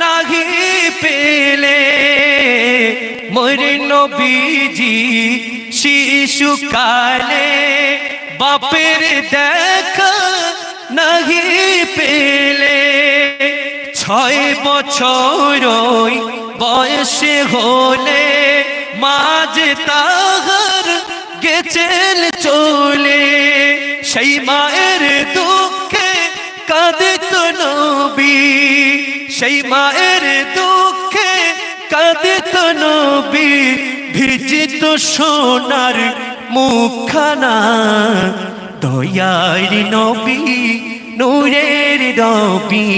নাহি পেলে ময়ূর নবীজি শিশুকালে বাপের দেখা নাহি পেলে ছয় বছর বয়সে হলে মাঝে তাহার গেছেন চলে সেই মায়ের দুঃখে সেই মায়ের দুঃখে কাঁদিত নবী ভিজিত সোনার মুখখানা। দয়ার নবী, নূরের রবি,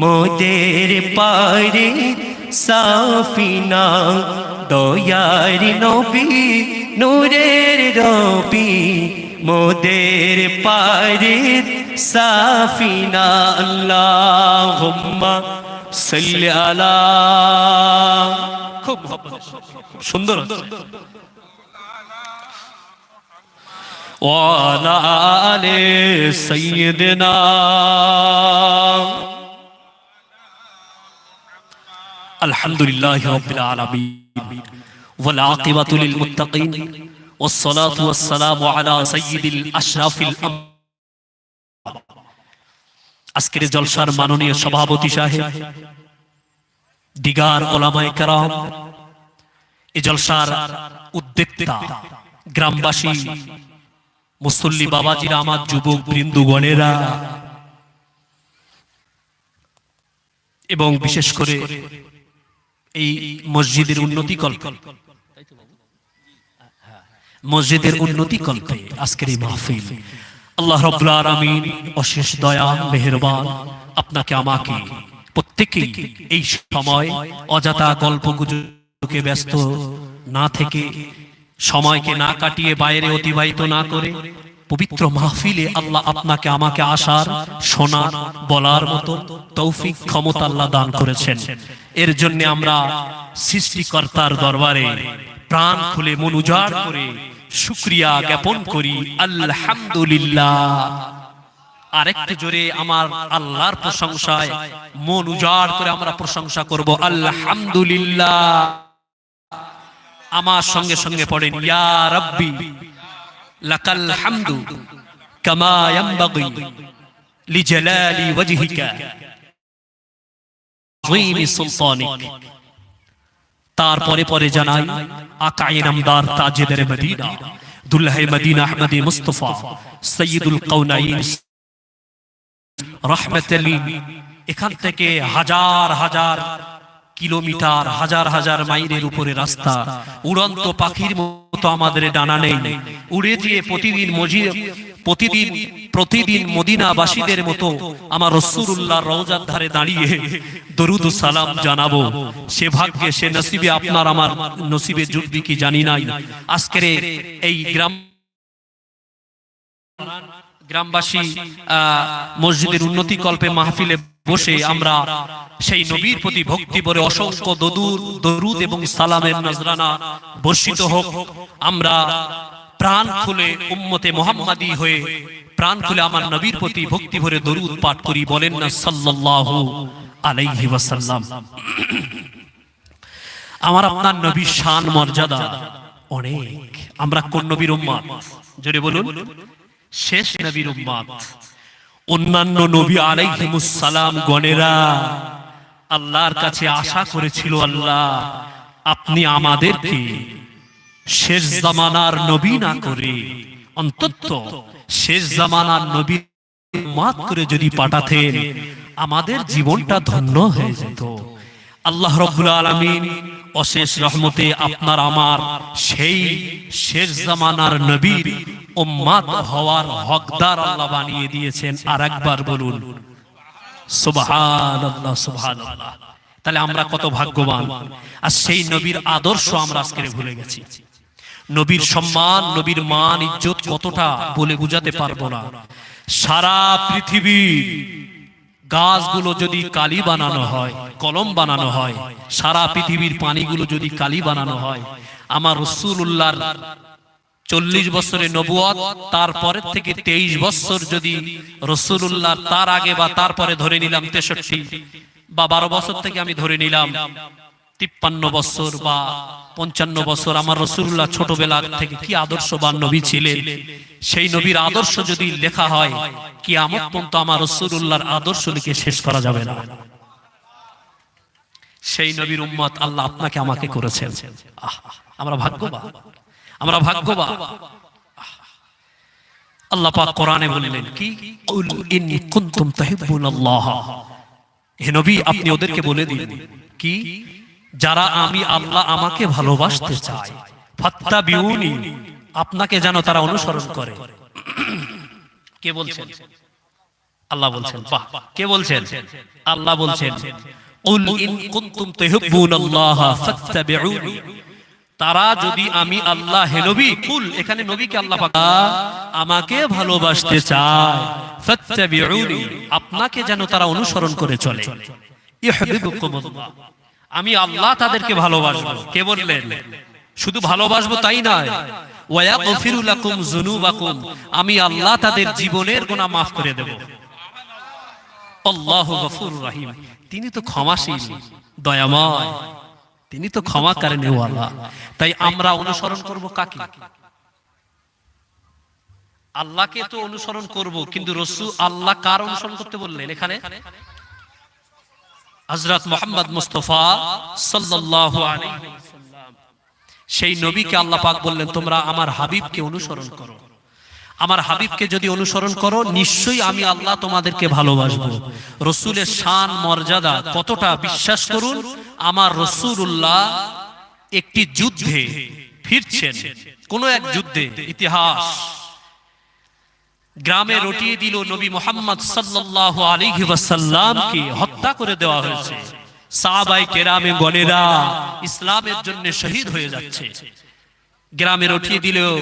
মোদের পারে সাফিনা। দয়ার নবী, নূরের রবি, মোদের পারে সাফিনা। আল্লাহুম্মা সাল্লি আলা খুব সুন্দর হচ্ছে। وعلى آل سيدنا الحمد لله رب العالمين والعاقبة للمتقين والصلاة والسلام على سيد الأشرف الأنبياء আজকের জলসার মাননীয় সভাপতি সাহেব, দিগার ওলামায়ে কেরাম, এ জলসার উদ্যোক্তা, গ্রামবাসী, মুসল্লি বাবাজিরা আমার যুবক বৃন্দুগণেরা এবং বিশেষ করে এই মসজিদের উন্নতি কল্প। মসজিদের উন্নতি কল্পে আজকের এই মাহফিল। আল্লাহ রব্বুল আলামিন, অশেষ দয়া, মেহেরবান, আপনাকে, আমাকে, প্রত্যেকেই এই সময় অজাতা গল্প গুজবে ব্যস্ত না থেকে সময়কে না কাটিয়ে বাইরে অতিবাহিত না করে পবিত্র মাহফিলে আল্লাহ আপনাকে, আমাকে আসার, শোনার, বলার মতো তৌফিক, ক্ষমতা আল্লাহ দান করেছেন। এর জন্য আমরা সৃষ্টিকর্তার দরবারে প্রাণ খুলে মন উজাড় করে শুক্রিয়া জ্ঞাপন করি। আলহামদুলিল্লাহ। আরেকটু জোরে আমার আল্লাহর প্রশংসায় মন উজাড় করে আমরা প্রশংসা করব। আলহামদুলিল্লাহ। আমার সঙ্গে সঙ্গে পড়েন, ইয়া রাব্বি, লাকাল হামদু কামা ইয়ানবাগি লিজালালি ওয়াজহিকা আযীমি সুলতানিক। তারপরে পরে জানাই আকায়ে নামদার তাজেদের মদিনা দুল্লাহে মদিনা আহমদে মুস্তফা, সৈয়দুল কৌনাই রহমতলি এখান থেকে হাজার হাজার কিলোমিটার, হাজার হাজার মাইলের উপরে রাস্তা। উড়ন্ত পাখির মতো আমাদের ডানা নেই। উড়ে দিয়ে প্রতিদিন মজিদ, প্রতিদিন প্রতিদিন মদিনাবাসীদের মতো আমার রসুল্লাহ রওজার ধারে দাঁড়িয়ে দরুদ সালাম জানাব। সে ভাগ্যে, সে নসিবে আপনার আমার নসিবে জুটবি কি জানি নাই। আজকের এই গ্রাম গ্রামবাসী মসজিদের উন্নতি কল্পে মাহফিলে বসে আমরা সেই নবীর প্রতি ভক্তি ভরে অসংখ্য দদুর, দরুদ এবং সালামের নজরানা বর্ষিত হোক। আমরা প্রাণ খুলে উম্মতে মোহাম্মদী হয়ে প্রাণ খুলে আমার নবীর প্রতি ভক্তি ভরে দরুদ পাঠ করি, বলেন না, সাল্লাল্লাহু আলাইহি ওয়াসাল্লাম। আমার আপনার নবীর শান মর্যাদা অনেক। আমরা কোন নবীর উম্মাদ জোরে বলুন। শেষ নবীর উম্মাদ অন্যান্য নবী সালাম গণেরা, আল্লাহর কাছে আশা করেছিল, আল্লাহ, আপনি আমাদেরকে শেষ জামানার নবী না করে, অন্তত শেষ জামানার নবী মাত করে যদি পাঠাতেন, আমাদের জীবনটা ধন্য হয়ে যেত। আল্লাহ রব্বুল আলমিন অশেষ রহমতে আপনার আমার সেই শেষ জামানার নবীর উম্মাত হওয়ার হকদার আল্লাহ বানিয়ে দিয়েছেন আর একবার বলুন তাহলে আমরা কত ভাগ্যবান। আর সেই নবীর আদর্শ আমরা আজকে ভুলে গেছি। নবীর সম্মান, নবীর মান, ইজ্জত কতটা বলে বুঝাতে পারব না। সারা পৃথিবীর গাছগুলো যদি কালি বানানো হয়, কলম বানানো হয়, সারা পৃথিবীর পানিগুলো যদি কালি বানানো হয়, আমার রসুল্লাহর চল্লিশ বছরের নবুয়াত, তারপরের থেকে তেইশ বছর যদি রসুল্লাহ তার আগে বা তারপরে ধরে নিলাম তেষট্টি বা বারো বছর থেকে আমি ধরে নিলাম তিপ্পান্ন বছর বা পঞ্চান্ন বছর আমার রসুল্লাহ ছোটবেলা থেকে কি আদর্শবান নবী ছিলেন? সেই নবীর আদর্শ যদি লেখা হয় কি আমত পর্যন্ত আমার রসুল্লাহর আদর্শ লিখে শেষ করা যাবে না। সেই নবীর উম্মত আল্লাহ আপনাকে আমাকে করেছেন। আমরা ভাগ্যবান। আমরা ভাগ্যবান। আল্লাহ পাক কোরআনে বললেন, কি? কুল ইন কুনতুম তুহিব্বুনাল্লাহ। হে নবী, আপনি ওদেরকে বলে দিন, কি? যারা আমি আল্লাহ আমাকে ভালোবাসতে চাই। ফাত্তাবিউনি, আপনাকে যেন তারা অনুসরণ করে। কে বলছেন? আল্লাহ বলছেন, বাহ, কে বলছেন? আল্লাহ বলছেন কুল ইন কুনতুম তুহিব্বুনাল্লাহ ফাত্তাবিউনি। তারা যদি আমি আল্লাহ, হে নবী, কুল, এখানে নবীকে আল্লাহ পাক আমাকে ভালোবাসতে চায়। ফাত্তাবিউনি, আপনাকে যেন তারা অনুসরণ করে চলে। ইহবিবুকুমুল্লাহ আমি আল্লাহ তাদেরকে ভালোবাসবো। কে বললেন? শুধু ভালোবাসবো তাই নয়। আমি আল্লাহ তাদের জীবনের গুনাহ মাফ করে দেব। আল্লাহু রহিম। তিনি তো ক্ষমাশীল, দয়াময়। তিনি তো ক্ষমা করেন ওয়ালা তাই আমরা অনুসরণ করব কাকে? আল্লাহকে তো অনুসরণ করব, কিন্তু রসু আল্লাহ কার অনুসরণ করতে বললেন এখানে? হযরত মোহাম্মদ মুস্তফা আলাইহি সেই নবীকে আল্লাহ পাক বললেন, তোমরা আমার হাবিবকে অনুসরণ করো। আমার হাবিবকে যদি অনুসরণ করো, নিশ্চয়ই আমি আল্লাহ তোমাদেরকে ভালোবাসবো। রসুলের শান, মর্যাদা কতটা বিশ্বাস করুন, আমার রসুল্লাহ একটি যুদ্ধে ফিরছেন। কোন এক যুদ্ধে ইতিহাস গ্রামে রটিয়ে দিল নবী মোহাম্মদ সাল্লাল্লাহু আলাইহি ওয়াসাল্লামকে হত্যা করে দেওয়া হয়েছে। সাহাবাই কেরামে গনেরা ইসলামের জন্য শহীদ হয়ে যাচ্ছে। গ্রামে রটিয়ে দিলেও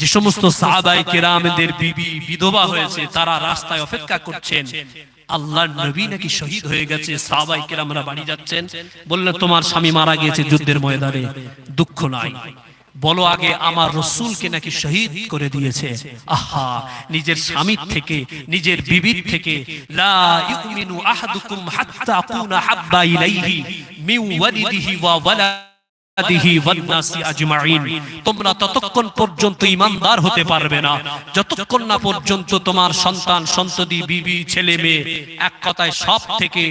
যে সমস্ত সাহাবাই কেরামদের বিবি বিধবা হয়েছে তারা রাস্তায় অপেক্ষা করছেন। আল্লাহর নবী নাকি শহীদ হয়ে গেছে সাহাবাই কেরামরা বাড়ি যাচ্ছেন। বললেন তোমার স্বামী মারা গিয়েছে যুদ্ধের ময়দানে দুঃখ নাই। বলো আগে আমার রসুলকে নাকি শহীদ করে দিয়েছে। আহা, নিজের স্বামীর থেকে, নিজের বিবির থেকে। লা ইউমিনু আহাদুকুম হাত্তা হাব্বা ইলাইহি মিন ওয়ালিদিহি ওয়া ওয়ালা তোমরা ততক্ষণ পর্যন্ত ইমানদার হতে পারবে না। যতক্ষণ না পর্যন্ত তোমার সন্তান, সন্ততি, বিবি, ছেলে, মেয়ে, এক কথায় সব থেকে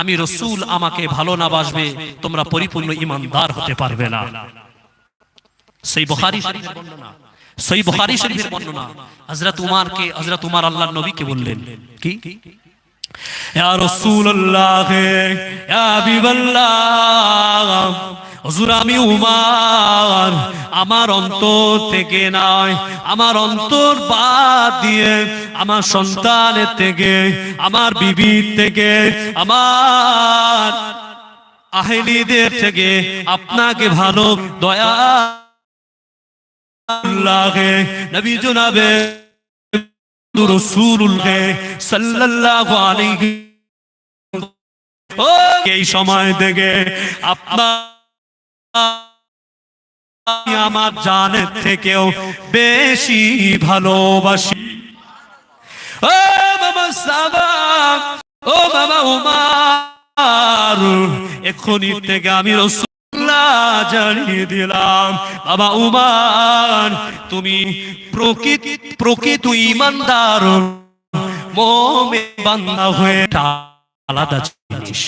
আমি রসুল আমাকে ভালো না বাসবে, তোমরা পরিপূর্ণ ইমানদার হতে পারবে না। সেই শরীফের বর্ণনা। সেই বুখারী শরীফের বর্ণনা। হযরত উমারকে হযরত উমার নবীকে বললেন। কি? ইয়া রাসূলুল্লাহ ইয়া হাবিবাল্লাহ হুজুর আমি উমার। আমার অন্তর থেকে নয় আমার অন্তর বাদ দিয়ে আমার সন্তানের থেকে আমার বিবির থেকে আমার আহলিদের থেকে আপনাকে ভালো দয়া নবী জনাবে সাল্লাল্লাহু আলাইহি এই সময় থেকে আমার জানের থেকেও বেশি ভালোবাসি। ও বাবা সাবা, ও বাবা উমার, এখনই থেকে আমি রসুল্লাহ জানিয়ে দিলাম। বাবা উমার তুমি প্রকৃত ইমানদার। বান্দা হয়ে আলাদা জিনিস।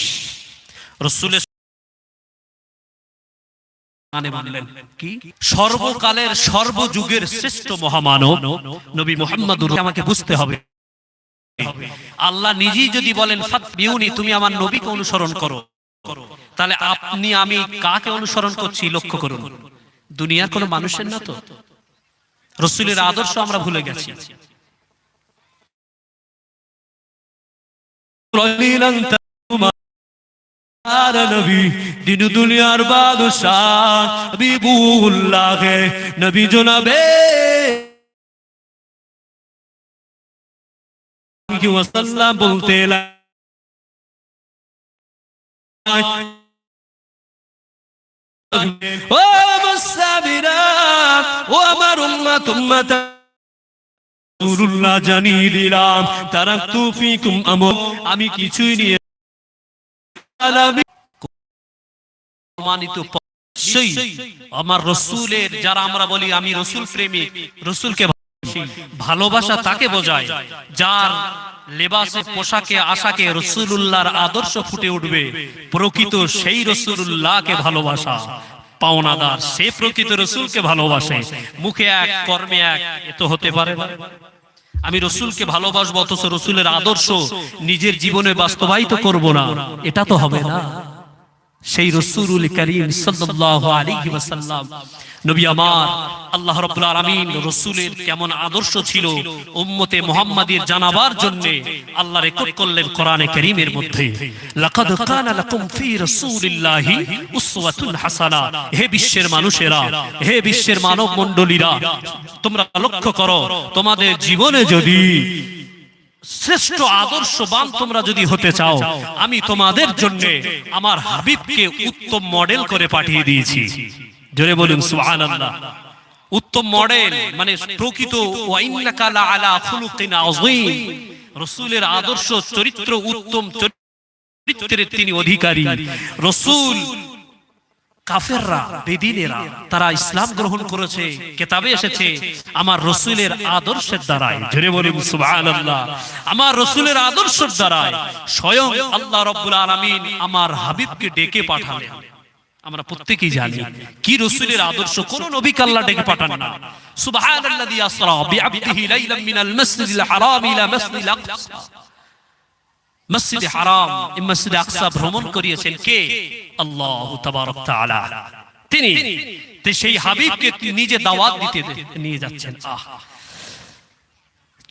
রসুলের কি? সর্বকালের, সর্বযুগের শ্রেষ্ঠ মহামানব নবী মোহাম্মদ আমাকে বুঝতে হবে। আল্লাহ নিজেই যদি বলেন তুমি আমার নবীকে অনুসরণ করো। তাহলে আপনি, আমি কাকে অনুসরণ করছি, লক্ষ্য করুন। দুনিয়ার কোনো মানুষের না তো? রসুলের আদর্শ আমরা ভুলে গেছি। দুনিয়ার বাদশাহ নবী জনাবে। ওয়াসাল্লাম বলতে দিলাম, তারা তুফিকুম আমল, আমি কিছুই নিয়ে প্রমাণিত সেই আমার রসুলের, যারা আমরা বলি আমি রসুল প্রেমিক, রসুলকে ভালোবাসি, তাকে বোঝায় যার লেবাসে পোশাকে আশাকে রসুলুল্লাহর আদর্শ ফুটে উঠবে। প্রকৃত সেই রসুলুল্লাহকে ভালোবাসা। পাওনাদার সে প্রকৃত রসুলকে ভালোবাসে। মুখে এক কর্মে এক এ তো হতে পারে আমি রসুলকে ভালোবাসবো অথচ রসুলের আদর্শ নিজের জীবনে বাস্তবায়িত করব না। এটা তো হবে না। সেই রসুল করিম সাল্লাল্লাহু আলাইহি ওয়াসাল্লাম নবী আমার, আল্লাহ রাব্বুল আলামিন রসুলের কেমন আদর্শ ছিল উম্মতে মুহাম্মাদের জানাবার জন্য আল্লাহ রেকর্ড করলেন কোরআনে কারীমের মধ্যে। লাকাদ কানা লাকুম ফি রাসূলিল্লাহি উসওয়াতুন হাসানা। হে বিশ্বের মানুষেরা, হে বিশ্বের মানব মণ্ডলীরা তোমরা লক্ষ্য করো, তোমাদের জীবনে যদি শ্রেষ্ঠ আদর্শবান তোমরা যদি হতে চাও, আমি তোমাদের জন্য আমার হাবিবকে উত্তম মডেল করে পাঠিয়ে দিয়েছি। জোরে বলুন, সুবহানাল্লাহ। উত্তম মডেল মানে প্রকৃত ওয়াইন্নাকা লা আলা খুলুকিন আযীম। রাসূলের আদর্শ, চরিত্র, উত্তম চরিত্রের তিনি অধিকারী। রাসূল কাফেররা, বেদিনেরা, তারা ইসলাম গ্রহণ করেছে, কেতাবে এসেছে, আমার রসুলের আদর্শের দ্বারাই জোরে বলুন, সুবহানাল্লাহ। আমার রসুলের আদর্শের দ্বারাই স্বয়ং আল্লাহ রাব্বুল আলামিন আমার হাবিবকে ডেকে পাঠালেন। আমরা প্রত্যেকেই জানি, কি রসুলের আদর্শ কোন নবীকে আল্লাহ ডেকে পাঠান না। সুবহানাল্লাযী আসরা বিআবদিহি লাইলাম মিনাল মাসজিদিল হারাম ইলা মাসজিদিল আকসা। মসজিদে হারাম মসজিদে আকসা ভ্রমণ করিয়েছেন কে? আল্লাহ তাবারক তাআলা। তিনি সেই হাবিবকে নিজে দাওয়াত দিতে নিয়ে যাচ্ছেন। আহ।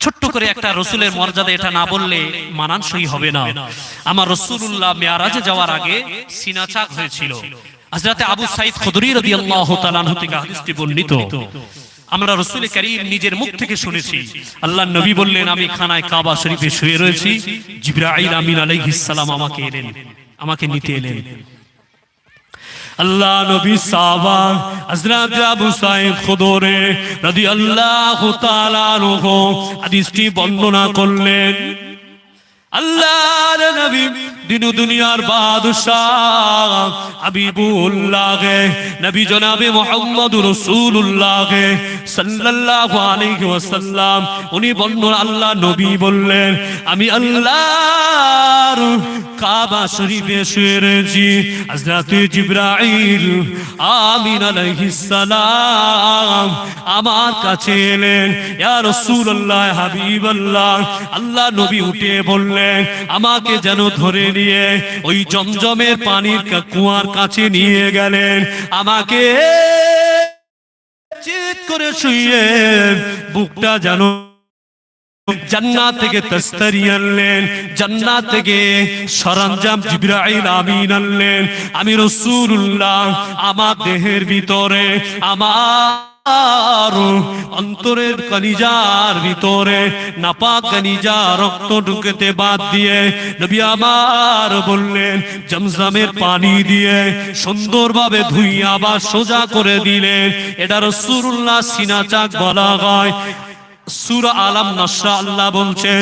ছোট্ট করে একটা রসুলের মর্যাদা এটা না বললে মানানসই হবে না। আমার রসুল্লাহ মেয়ারাজে যাওয়ার আগে সিনাচাক হয়েছিল। হযরতে আবু খুদরি রাদিয়াল্লাহু তাআলা হাদিসটি বর্ণিত। আমরা নিজের মুখ থেকে শুনেছি। নবী বললেন, আমি খানায় কাবা শরীফে শুয়ে রয়েছি। আমিন আলাইহিস সালাম আমাকে এলেন, আমাকে নিতে এলেন। আল্লাহ নবী হযরত আবু সাইদ খুদরে রাদিয়াল্লাহু তাআলা হাদিসটি বর্ণনা করলেন। নবী দিন দুনিয়ার বাদশাহ হাবিবুল্লাহ নবী জনাবে মুহাম্মদ রাসূলুল্লাহ সাল্লাল্লাহু আলাইহি ওয়াসাল্লাম। উনি বর্ণনা আল্লাহ নবী বললেন, আমি আল্লাহর কাবা শরীফে শুয়ে রয়েছি, হযরত জিবরাইল আমিন আলাইহিস সালাম আমার কাছে এলেন, ইয়া রাসূলুল্লাহ হাবিবাল্লাহ, আল্লাহ নবী উঠে বললেন, আমাকে যেন ধরে নিয়ে ওই জমজমের পানির কুয়ার কাছে নিয়ে গেলেন। আমাকে চিৎ করে শুয়ে বুকটা যেন জান্নাত থেকে তস্তরি আনলেন, জান্নাত থেকে সরঞ্জাম জিব্রাইল আমিন আনলেন। আমি রাসূলুল্লাহ, আমার দেহের ভিতরে, আমার অন্তরের কলিজার ভিতরে নাপাক কলিজা রক্ত ঢুকেতে বাদ দিয়ে নবী আমার বললেন, জমজমের পানি দিয়ে সুন্দরভাবে ধুই আবার সোজা করে দিলেন। এটা রসুরুল্লাহ সিনাচাক বলা হয়। সূরা আলাম নাসরা আল্লাহ বলছেন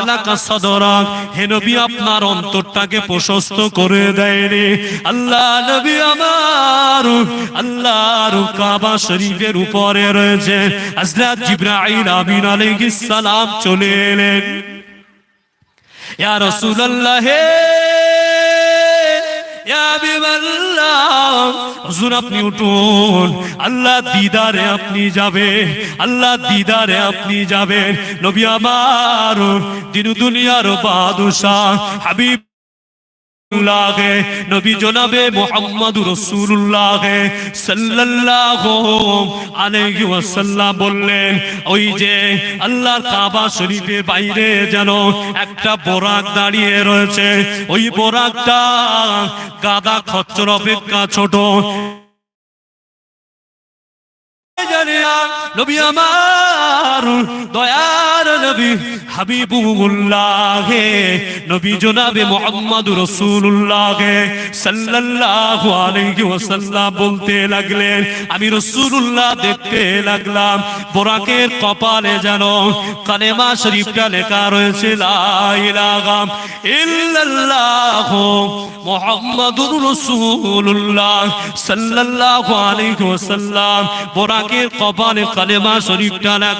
আলাকা সদরাক। হে নবী, আপনার অন্তরটাকে প্রশস্ত করে দেয়নি। আল্লাহ নবী আমার, আল্লাহর কাবা শরীফের উপরে রয়েছে। হযরত আমিন আলাইহিস সালাম চলে এলেন। ইয়া রাসূলুল্লাহ হুজুর আপনি উঠুন। আল্লাহ দিদারে আপনি যাবে আল্লাহ দিদারে আপনি যাবেন। নবী আমার দিন দুনিয়ার বাদশাহ, হাবিব নবী জনাবে মোহাম্মদ রসুল্লাহ সাল্লাল্লাহু আলাইহি ওয়াসাল্লাম বললেন, ওই যে আল্লাহর কাবা শরীফের বাইরে যেন একটা বোরাক দাঁড়িয়ে রয়েছে, ওই বোরাকটা গাদা খচ্চর অপেক্ষা ছোট। নবী আমার দয়ার নবী হাবিবুল্লাহ, নবী জনাবে সাল্লাল্লাহু আলাইহি ওয়াসাল্লাম বলতে লাগলেন, আমি রসুল্লাহ দেখতে লাগলাম, বোরাকের কপালে যেন কালেমা শরীফটা লেখা রয়েছে, লা ইলাহা মুহাম্মাদুর সাল্লাল্লাহু আলাইহি ওয়াসাল্লাম, বোরাকের কপালে কালেমা শরীফটা লেখা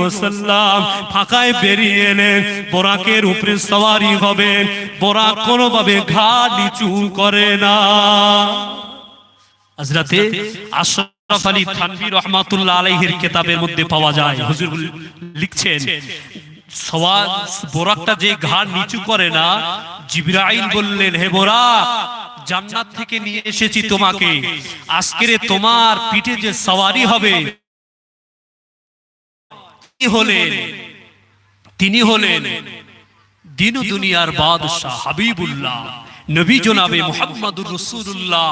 ওয়াসাল্লাম ফাঁকায় বেরিয়ে এলেন বোরাকের উপরে সওয়ারি হবেন বোরাক ঘা নিচু করে না। রহমাতুল্লাহ মধ্যে পাওয়া যায়। হুজুর লিখছেন যে নিচু করে না বললেন, হে বোরাক, জান্নাত থেকে নিয়ে এসেছি তোমাকে। আজকেরে তোমার পিঠে যে সওয়ারি হবে হলেন, তিনি হলেন দিন দুনিয়ার বাদশাহ হাবিবুল্লাহ, নবী জনাবে মুহাম্মাদুর রাসূলুল্লাহ,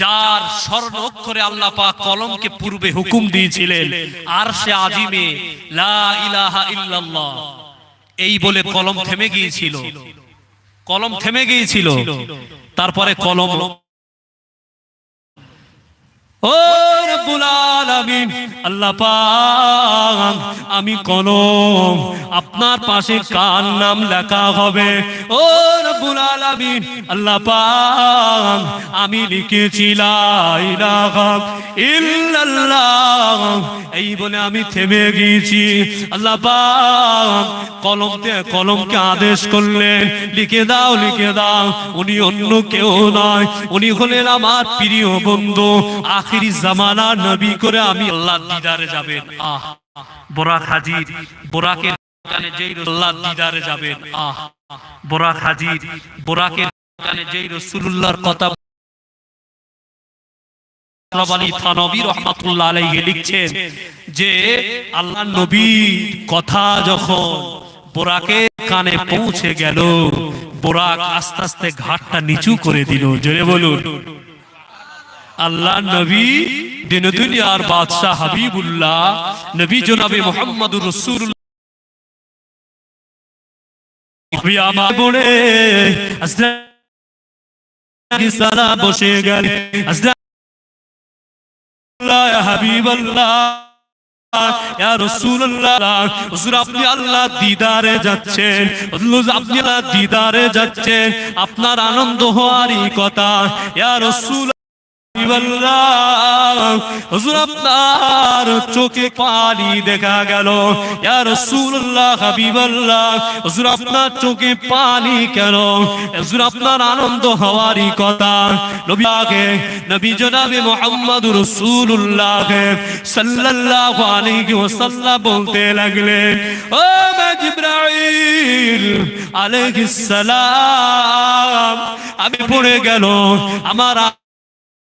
যার স্বর্ণ অক্ষরে আল্লাহ পাক কলমকে পূর্বে হুকুম দিয়েছিলেন আর সে আজিমে এই বলে কলম থেমে গিয়েছিল, কলম থেমে গিয়েছিল, তারপরে কলম ও রব্বুল আলামিন, আল্লাহ পাক, আমি কলম আপনার পাশে কার নাম লেখা হবে? ও রব্বুল আলামিন, আল্লাহ পাক, আমি লিখেছি লা ইলাহা ইল্লাল্লাহ। এই বলে আমি থেমে গিয়েছি। আল্লাহ পাক কলমতে কলমকে আদেশ করলেন, লিখে দাও লিখে দাও। উনি অন্য কেউ নয়, উনি হলেন আমার প্রিয় বন্ধু। আখিরি জামানা নবী করে আমি আল্লাহ দিদারে যাবেন। আহ। বোরাক হাজির বোরাকের কানে যেই আল্লাহ দিদারে যাবেন। আহ। বোরাক হাজির বোরাকের যেই রাসূলুল্লাহর কথা আশরাফ আলী থানভী রহমাতুল্লাহ আলাইহি লিখছেন যে আল্লাহ নবীর কথা যখন বোরাকের কানে পৌঁছে গেল বোরাক আস্তে আস্তে ঘাটটা নিচু করে দিল। জোরে বলুন। আল্লাহ নবী, দিন দুনিয়ার বাদশাহ হাবিবুল্লাহ, নবী জনাবে মোহাম্মদুর সারা বসে গেলে আপনার আনন্দ হওয়ারই কথা, ইয়া রাসূল আপনার চোখে পানি দেখা গেল। আপনার চোখে পানি কেন? আপনার আনন্দ হওয়ারই কথা। নবী আগে, নবী জনাবে সাল্লাল্লাহু আলাইহি ওয়াসাল্লাম বলতে লাগলেন, ও সালাম, আমি পড়ে গেল, আমার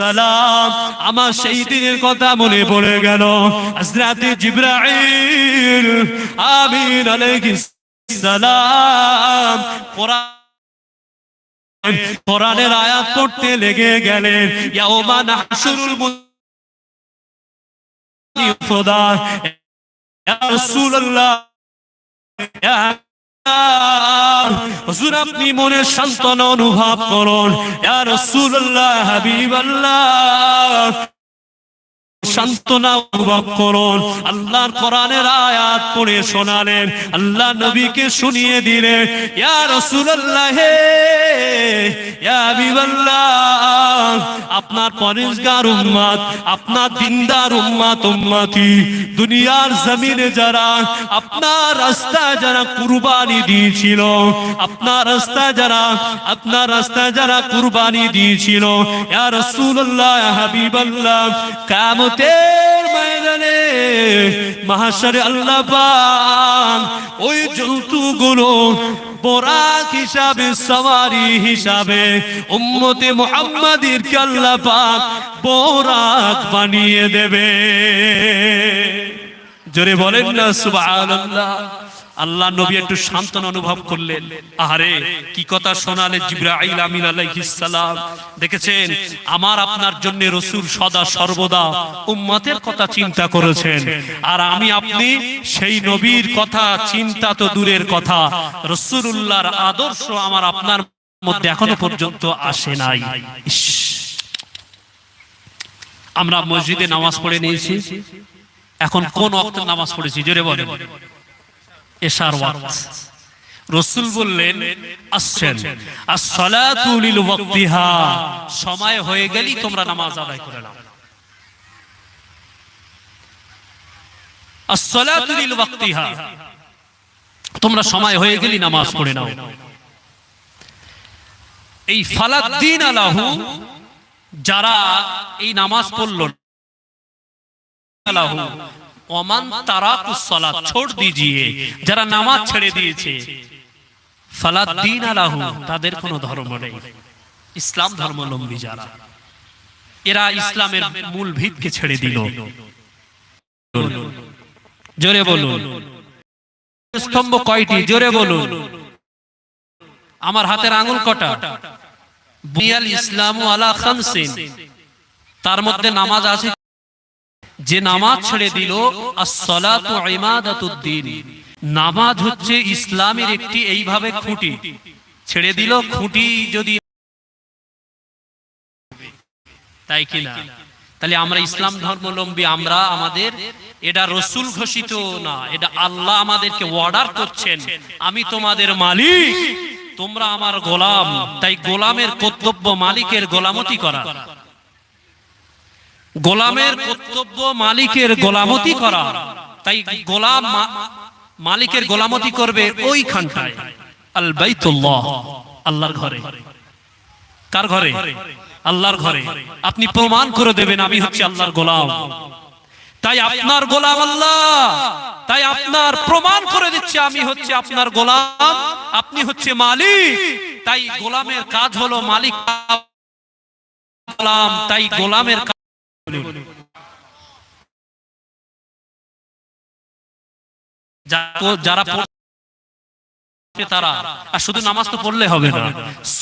সালাম। আমার সেই দিনের কথা মনে পড়ে গেল। হযরতে জিব্রাইল। আমিন আলাইহিস সালাম। কোরআন কোরআনের আয়াত পড়তে লেগে গেলেন। ইয়াউমা নাহশুরুল মুফদা ইয়া রাসূলুল্লাহ। ইয়া হুজুর আপনি মনে সান্ত্বনা অনুভব করুন। ইয়া রাসূলুল্লাহ সান্ত্বনা অনুভব করুন। আল্লাহর কোরআনের আয়াত পড়ে শোনালেন। আল্লাহ নবীকে শুনিয়ে আপনার আপনার দিনদার দুনিয়ার জমিনে যারা, আপনার যারা কুরবানি দিয়েছিল, আপনার রাস্তায় যারা, আপনার রাস্তায় যারা কুরবানি দিয়েছিল কিয়ামতের ময়দানে মহাশরে আল্লাহ পাক ওই জন্তুগুলো বোরাক হিসাবে, সওয়ারি হিসাবে, উম্মতে মুহাম্মাদের আল্লাহ পাক বোরাক বানিয়ে দেবে। জোরে বলেন না, সুবহানাল্লাহ। আল্লাহ নবী একটু সান্ত্বনা অনুভব করলেন। আহারে, কি কথা শোনালে জিব্রাইল আমিন আলাইহিস সালাম। দেখেছেন, আমার আপনার জন্য রসূল সদা সর্বদা উম্মতের কথা চিন্তা করেছেন। আর আমি আপনি সেই নবীর কথা, চিন্তা তো দূরের কথা। রসূলুল্লাহর আদর্শ আমার আপনার মধ্যে এখনও পর্যন্ত আসে নাই। আমরা মসজিদে নামাজ পড়ে নিয়েছি। এখন কোন অক্ত নামাজ পড়েছি? জোরে বলেন। এশার রসুল বললেন, আসছেন। আসসালাতু লিল ওয়াক্তিহা। সময় হয়ে গেলেই তোমরা নামাজ আদায় করে নাও। আসসালাতু লিল ওয়াক্তিহা। তোমরা সময় হয়ে গেলেই নামাজ পড়ে নাও। এই ফালাদ্দিন আলাহু, যারা এই নামাজ পড়ল, আলাহু যারা নামাজ ছেড়ে দিয়েছে। তাদের কোনো ধর্ম নেই। ইসলাম ধর্মাবলম্বী যারা, এরা ইসলামের মূল ভিতকে ছেড়ে দিল। জোরে বলুন। স্তম্ভ কয়টি? জোরে বলুন। আমার হাতের আঙুল কটা? বুনিয়াল ইসলামু আলা খামসিন। তার মধ্যে নামাজ আছে যে নামাজ ছেড়ে দিল, আসসালাতু নামাজ হচ্ছে ইসলামের একটি এইভাবে খুঁটি। ছেড়ে দিল খুঁটি যদি তাই কি না তাহলে আমরা ইসলাম ধর্মাবলম্বী আমরা আমাদের, এটা রসুল ঘোষিত না, এটা আল্লাহ আমাদেরকে অর্ডার করছেন। আমি তোমাদের মালিক, তোমরা আমার গোলাম। তাই গোলামের কর্তব্য মালিকের গোলামতি করা। গোলামের কর্তব্য মালিকের গোলামতি করা। তাই গোলাম মালিকের গোলামতি করবে ওইখানটায়। আল বাইতুল্লাহ, আল্লাহর ঘরে। কার ঘরে? আল্লাহর ঘরে। আপনি প্রমাণ করে দেবেন আমি হচ্ছে আল্লাহর গোলাম। তাই আপনার গোলাম আল্লাহ। তাই আপনার প্রমাণ করে দিচ্ছে আমি হচ্ছে আপনার গোলাম। আপনি হচ্ছে মালিক। তাই গোলামের কাজ হলো মালিক গোলাম তাই গোলামের যারা তারা আর শুধু নামাজ তো পড়লে হবে না।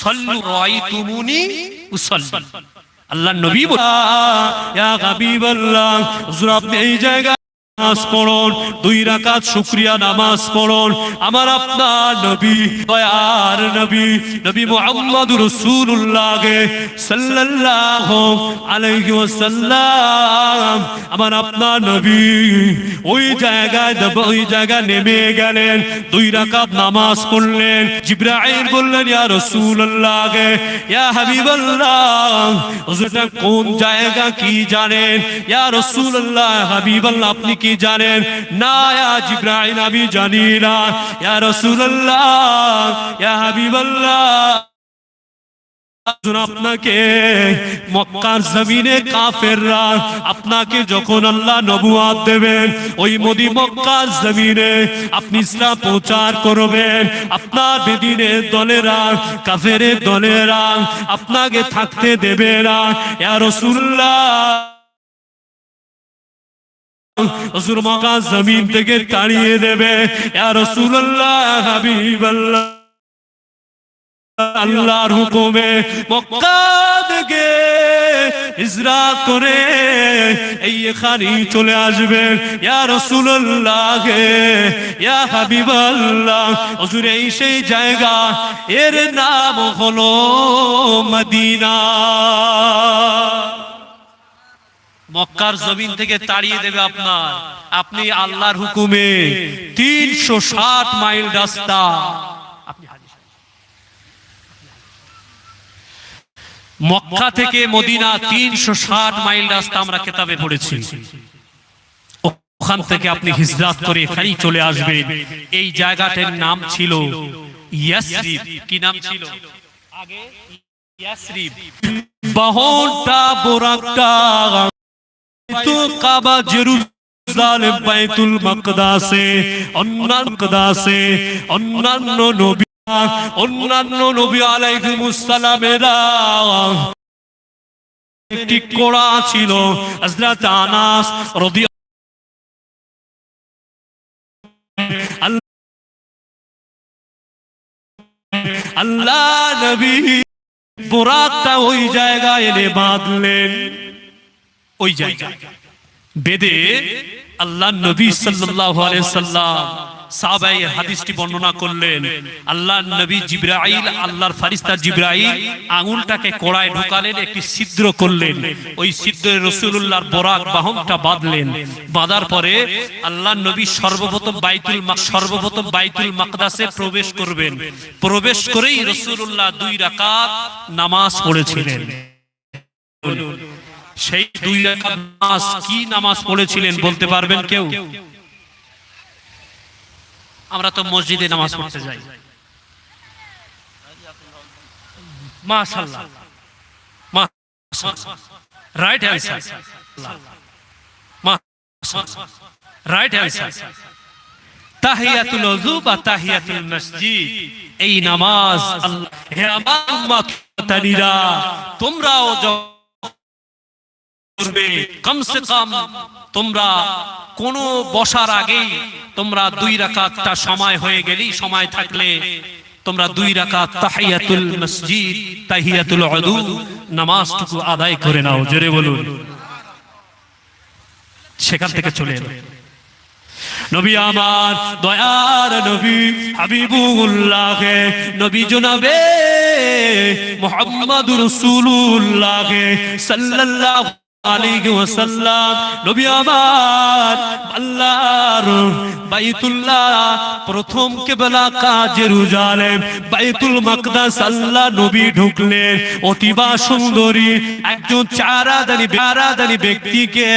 সল্লু রাইতুমুনি উসাল্লি। আল্লাহ নবী ইয়া হাবিবাল্লাহ হুজুর আপনি এই জায়গায় দুই রাকাত নামাজ আমার আপনার নবী ওই জায়গায় ওই নেমে গেলেন, দুই রাকাত নামাজ পড়লেন। জিব্রাইল বললেন, ইয়া রাসূলুল্লাহ ইয়া হাবিবাল্লাহ কোন জায়গা কি জানেন? ইয়া রাসূলুল্লাহ, হাবিবাল্লাহ, আপনি কি জানেন? না জিব্রাইল, আমি জানি না। ইয়া রাসূলুল্লাহ, ইয়া আপনাকে, মক্কার জমিনে কাফেররা আপনাকে যখন আল্লাহ নবুয়াত দেবেন, ওই মোদি মক্কার জমিনে আপনি ইসলাম প্রচার করবেন। আপনার বেদিনের দলেরা, কাফেরের দলেরা আপনাকে থাকতে দেবে না। ইয়া রাসূলুল্লাহ হুজুর মক্কা জমিন থেকে তাড়িয়ে দেবে। হাবিবাল্লাহ। আল্লাহর হুকুমে মক্কা থেকে করে এই এখানে চলে আসবেন ইয়া রাসূলুল্লাহ, ইয়া হাবিবাল্লাহ। হুজুর, এই সেই জায়গা, এর নাম হলো মদিনা। মক্কার জমিন থেকে তাড়িয়ে দেবে আপনার। আপনি আল্লাহর হুকুমে তিনশো ষাট মাইল রাস্তা। মক্কা থেকে মদিনা তিনশো ষাট মাইল রাস্তা আমরা কেতাবে পড়েছি। ওখান থেকে আপনি হিজরাত করে এখানেই চলে আসবেন। এই জায়গাটার নাম ছিল ইয়াসরিব। কি নাম ছিল? আগে ইয়াসরিব। বাহনটা বোরাকটা তো কাবা জেরুজালেম বাইতুল মাকদাসে অন্যান্য মাকদাসে অন্যান্য নবী অন্যান্য নবী আলাইহিমুস সালামেরা একটি কোড়া ছিল হযরত আনাস আল্লাহ নবী বোরাকটা ওই জায়গায় এনে বাঁধলেন ওই জায়গায়। বেদে আল্লাহ নবী সাল্লাল্লাহু আলাইহি সাল্লাম হাদিসটি বর্ণনা করলেন নবী আল্লাহর ঢুকালেন, একটি ছিদ্র করলেন। ওই ছিদ্রে বরাক বাহনটা বাঁধলেন। বাঁধার পরে আল্লাহ নবী সর্বপ্রথম বাইতুল সর্বপ্রথম বাইতুল মাকদাসে প্রবেশ করবেন। প্রবেশ করেই রাসূলুল্লাহ দুই রাকাত নামাজ পড়েছিলেন। সেই দুই রাকাত নামাজ কি নামাজ পড়েছিলেন বলতে পারবেন কেউ আমরা তো মসজিদে নামাজ পড়তে যাই এই নামাজ তোমরাও যখন করবে। কমসে কম তোমরা কোন বসার আগেই তোমরা দুই রাকাতটা সময় হয়ে গেলেই সময় থাকলে তোমরা দুই রাকাত তাহিয়াতুল মসজিদ, তাহিয়াতুল উদু, নামাজটুকু আদায় করে নাও, জোরে বলুন। সেখান থেকে চলে এলো। নবী আমার দয়ার নবী হাবিবুল্লাহ নবী জনাবে মোহাম্মদ রসুল্লাহ সাল্লাল্লাহু প্রথম কেবলা বাইতুল আল্লাহ নবী অতিবা সুন্দরী, একজন চারাদানি বেড়াদানি ব্যক্তিকে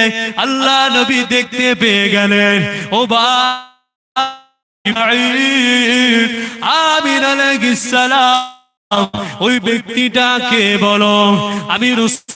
আল্লাহ নবী দেখতে পেয়ে গেলেন। ও বা আমির আলাইহিস সালাম, ওই ব্যক্তিটাকে বলো, আমি রসুল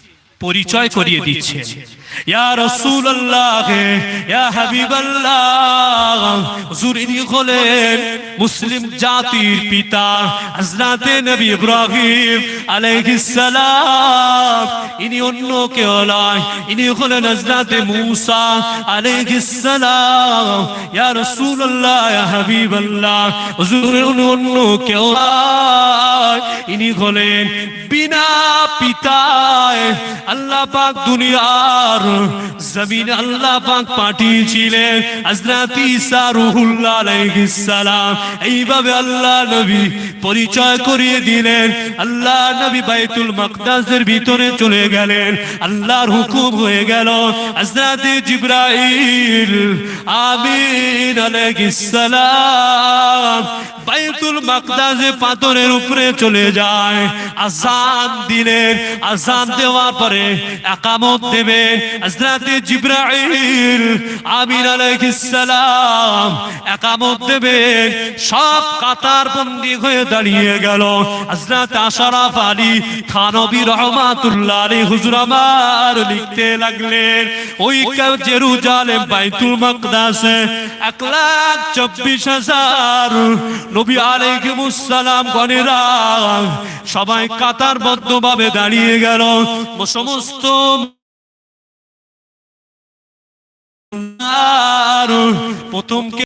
পরিচয় করিয়ে দিচ্ছেন ইয়া রাসূলুল্লাহ ইয়া হাবিবাল্লাহ হুজুর ইনি হলেন মুসলিম জাতির পিতা হযরত নবী ইব্রাহিম আলাইহিস সালাম ইনি অন্য কেউ নয় ইনি হলেন হযরত মূসা আলাইহিস সালাম। ইয়া রাসূলুল্লাহ ইয়া হাবিবাল্লাহ হুজুর অন্য কেউ নয়। ইনি হলেন বিনা পিতায় আল্লাহ পাক দুনিয়ার জমিন আল্লাহ পাক পাঠিয়েছিলেন। হযরত ঈসা রুহুল্লাহ আলাইহিস সালাম। এইভাবে আল্লাহ নবী পরিচয় করিয়ে দিলেন। আল্লাহ নবী বাইতুল মাকদাসের ভিতরে চলে গেলেন। আল্লাহর হুকুম হয়ে গেল, হযরত জিবরাইল আমিন আলাইহিস সালাম। বাইতুল মাকদাসে পাথরের উপরে চলে যায়। আজান দিলেন আজান দেওয়ার পরে একামত দেবে হযরতে জিবরাইল। আমিন আলাইহিস সালাম একামত দেবে। সব কাতার বন্দী হয়ে দাঁড়িয়ে গেল। হযরত আশরাফ আলী থানবী রহমাতুল্লাহ আলাইহি হুজুর আমার লিখতে লাগলেন, ওই জেরুজালেম বাইতুল মাকদাসে এক লাখ চব্বিশ হাজার নবী আলাইহিমুস সালাম গণেরা সবাই কাতারবদ্ধভাবে দাঁড়িয়ে গেল। সমস্ত প্রথম